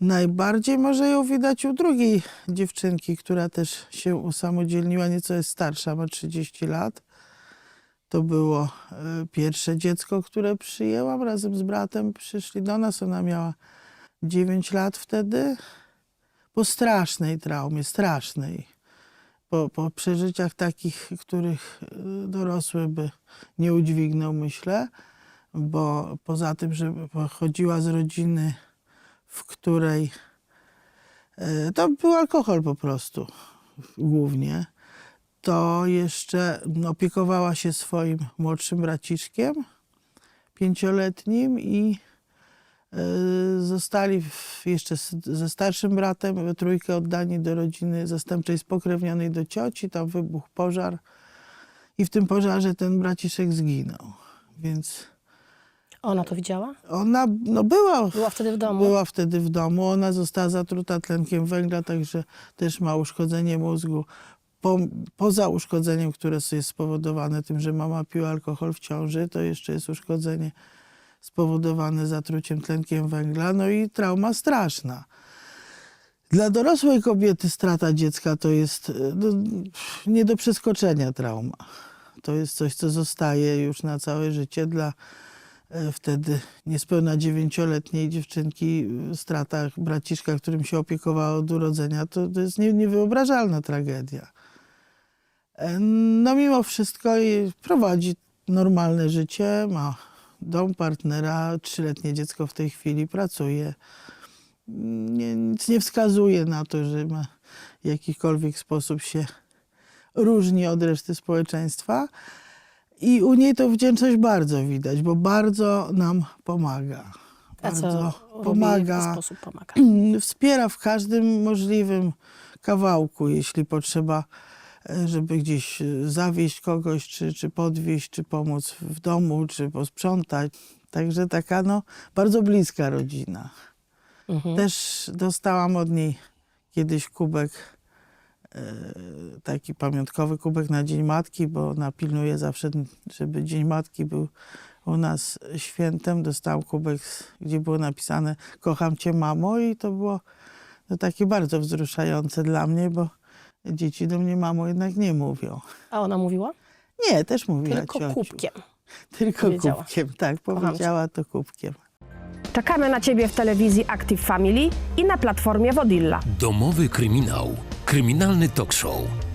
Najbardziej może ją widać u drugiej dziewczynki, która też się usamodzielniła, nieco jest starsza, ma 30 lat. To było e, pierwsze dziecko, które przyjęłam razem z bratem. Przyszli do nas, ona miała 9 lat wtedy. Po strasznej traumie, strasznej. Po, po przeżyciach takich, których e, dorosły by nie udźwignął, myślę. Bo poza tym, że pochodziła z rodziny, w której e, to był alkohol po prostu głównie, to jeszcze opiekowała się swoim młodszym braciszkiem pięcioletnim i e, zostali jeszcze ze starszym bratem trójkę oddani do rodziny zastępczej spokrewnionej do cioci. Tam wybuchł pożar i w tym pożarze ten braciszek zginął. Więc Ona to widziała? ona no, była Była wtedy w domu? była wtedy w domu. Ona została zatruta tlenkiem węgla, także też ma uszkodzenie mózgu. Po, poza uszkodzeniem, które jest spowodowane tym, że mama piła alkohol w ciąży, to jeszcze jest uszkodzenie spowodowane zatruciem tlenkiem węgla. No i trauma straszna. Dla dorosłej kobiety strata dziecka to jest e, no, nie do przeskoczenia trauma. To jest coś, co zostaje już na całe życie. Dla wtedy niespełna dziewięcioletniej dziewczynki e, strata braciszka, którym się opiekowała od urodzenia, to, to jest nie, niewyobrażalna tragedia. E, No mimo wszystko prowadzi normalne życie, ma dom, partnera, trzyletnie dziecko w tej chwili, pracuje. Nie, nic nie wskazuje na to, że ma w jakikolwiek sposób się różni od reszty społeczeństwa. I u niej to wdzięczność bardzo widać, bo bardzo nam pomaga. Bardzo robi, w pomaga. sposób pomaga? Wspiera w każdym możliwym kawałku, jeśli potrzeba, e, żeby gdzieś e, zawieźć kogoś, czy, czy podwieźć, czy pomóc w domu, czy posprzątać. Także taka no, bardzo bliska rodzina. Mhm. Też dostałam od niej kiedyś kubek, taki pamiątkowy kubek na Dzień Matki, bo ona pilnuje zawsze, żeby Dzień Matki był u nas świętem. Dostałam kubek, gdzie było napisane kocham cię mamo i to było no, takie bardzo wzruszające dla mnie, bo dzieci do mnie mamo jednak nie mówią. A ona mówiła? Nie, też mówiła Tylko ciociu. kubkiem. Tylko powiedziała. kubkiem, tak, powiedziała to kubkiem. Czekamy na Ciebie w telewizji Active Family i na platformie Wodilla. Domowy kryminał. Kryminalny talk show.